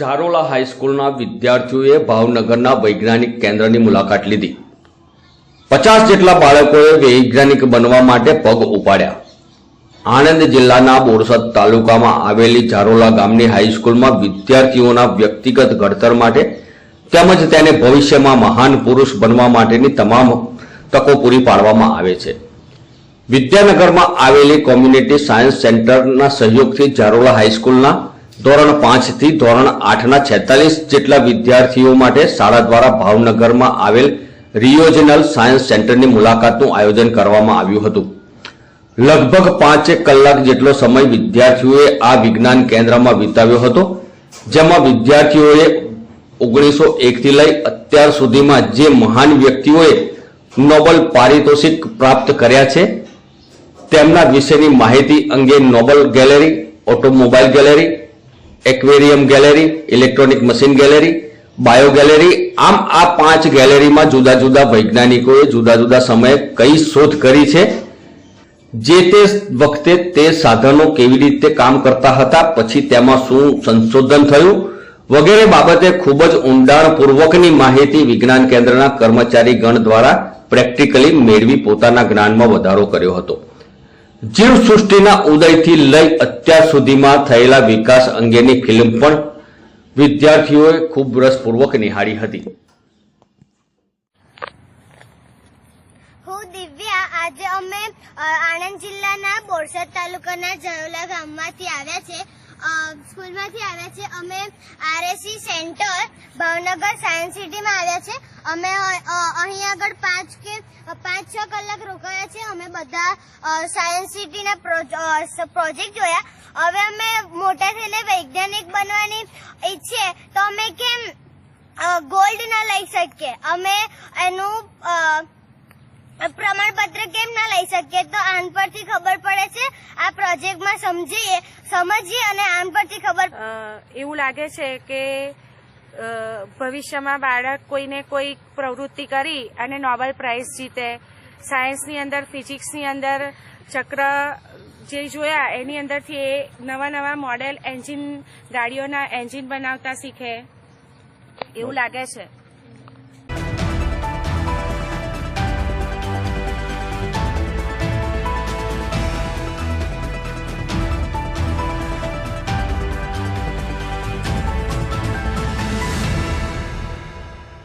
ઝારોલા હાઈસ્કૂલના વિદ્યાર્થીઓએ ભાવનગરના વૈજ્ઞાનિક કેન્દ્રની મુલાકાત લીધી. પચાસ જેટલા બાળકોએ વૈજ્ઞાનિક બનવા માટે પગ ઉપાડ્યા. આણંદ જિલ્લાના બોરસદ તાલુકામાં આવેલી ઝારોલા ગામની હાઈસ્કૂલમાં વિદ્યાર્થીઓના વ્યક્તિગત ઘડતર માટે તેમજ તેને ભવિષ્યમાં મહાન પુરુષ બનવા માટેની તમામ તકો પૂરી પાડવામાં આવે છે. વિદ્યાનગરમાં આવેલી કોમ્યુનિટી સાયન્સ સેન્ટરના સહયોગથી ઝારોલા હાઈસ્કૂલના ધોરણ પાંચથી ધોરણ આઠના છેતાલીસ જેટલા વિદ્યાર્થીઓ માટે શાળા દ્વારા ભાવનગરમાં આવેલ રિયોજનલ સાયન્સ સેન્ટરની મુલાકાતનું આયોજન કરવામાં આવ્યું હતું. લગભગ પાંચેક કલાક જેટલો સમય વિદ્યાર્થીઓએ આ વિજ્ઞાન કેન્દ્રમાં વિતાવ્યો હતો, જેમાં વિદ્યાર્થીઓએ ઓગણીસો એકથી લઈ અત્યાર સુધીમાં જે મહાન વ્યક્તિઓએ નોબલ પારિતોષિક પ્રાપ્ત કર્યા છે, તેમના વિશેની માહિતી અંગે Nobel gallery, automobile gallery aquarium gallery, electronic machine gallery, bio gallery, આમ આ પાંચ ગેલેરીમાં જુદા જુદા વૈજ્ઞાનિકોએ જુદા જુદા સમયે કઈ શોધ કરી છે? જે તે વખતે તે સાધનો કેવી રીતે કામ કરતા હતા, પછી તેમાં શું સંશોધન થયું? વગેરે બાબતે ખૂબ જ ઊંડાણપૂર્વકની માહિતી વિજ્ઞાન કેન્દ્રના કર્મચારી ગણ દ્વારા પ્રેક્ટિકલી મેળવી પોતાના જ્ઞાનમાં વધારો કર્યો હતો. જીવ સૃષ્ટિના ઉદયથી લઈ અત્યાર સુધીમાં થયેલા વિકાસ અંગેની ફિલ્મ પણ વિદ્યાર્થીઓએ ખૂબ રસપૂર્વક નિહાળી હતી. હું, દિવ્યા. આજે અમે આણંદ જિલ્લાના બોરસદ તાલુકાના જયોલા ગામમાંથી આવ્યા છે. સ્કૂલમાંથી આવ્યા છે. અમે આરએસી સેન્ટર ભાવનગર સાયન્સ સિટીમાં આવ્યા છે. અમે અહીં આગળ પાંચ કે પાંચ છ કલાક રોકાયા છે. અમે બધા સાયન્સ સિટીના પ્રોજેક્ટ જોયા. હવે અમે મોટા થઈને વૈજ્ઞાનિક બનવાની ઈચ્છીએ તો અમે કેમ ગોલ્ડ ના લઈ શકીએ અમે એનું અ, કેમ ના લઈ શકીએ તો આન પરથી ખબર પડે છે. આ પ્રોજેક્ટમાં સમજીએ સમજીએ અને આન પરથી ખબર એવું લાગે છે કે ભવિષ્યમાં બાળક કોઈને કોઈ પ્રવૃત્તિ કરી અને નોબેલ પ્રાઇઝ જીતે. સાયન્સની અંદર, ફિઝિક્સની અંદર ચક્ર જે જોયા, એની અંદરથી એ નવા નવા મોડેલ એન્જિન, ગાડીઓના એન્જિન બનાવતા શીખે. એવું લાગે છે.